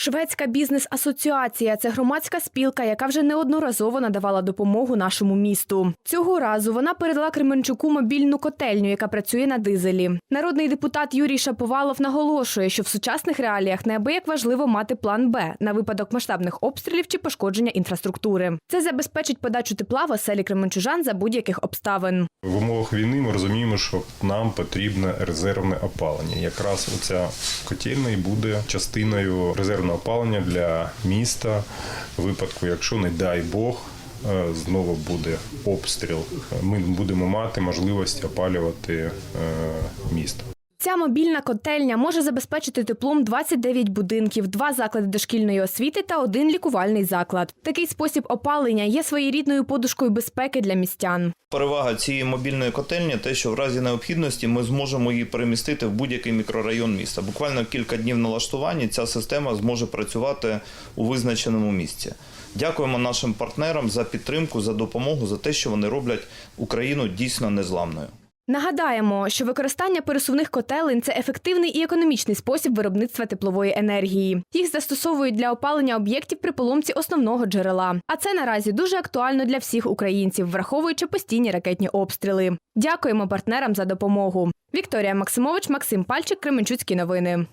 Шведська бізнес-асоціація це громадська спілка, яка вже неодноразово надавала допомогу нашому місту. Цього разу вона передала Кременчуку мобільну котельню, яка працює на дизелі. Народний депутат Юрій Шаповалов наголошує, що в сучасних реаліях неабияк важливо мати план Б на випадок масштабних обстрілів чи пошкодження інфраструктури. Це забезпечить подачу тепла в оселі кременчужан за будь-яких обставин. В умовах війни ми розуміємо, що нам потрібне резервне опалення. Якраз оця котельня і буде частиною резервного опалення для міста випадку, якщо не дай Бог. е, Знову буде обстріл. Ми будемо мати можливість опалювати е, місто. Ця мобільна котельня може забезпечити теплом 29 будинків, два заклади дошкільної освіти та один лікувальний заклад. Такий спосіб опалення є своєрідною подушкою безпеки для містян. Перевага цієї мобільної котельні те, що в разі необхідності ми зможемо її перемістити в будь-який мікрорайон міста. Буквально кілька днів налаштування ця система зможе працювати у визначеному місці. Дякуємо нашим партнерам за підтримку, за допомогу, за те, що вони роблять Україну дійсно незламною. Нагадаємо, що використання пересувних котелень це ефективний і економічний спосіб виробництва теплової енергії. Їх застосовують для опалення об'єктів при поломці основного джерела. А це наразі дуже актуально для всіх українців, враховуючи постійні ракетні обстріли. Дякуємо партнерам за допомогу. Вікторія Максимович, Максим Пальчик, Кременчуцькі новини.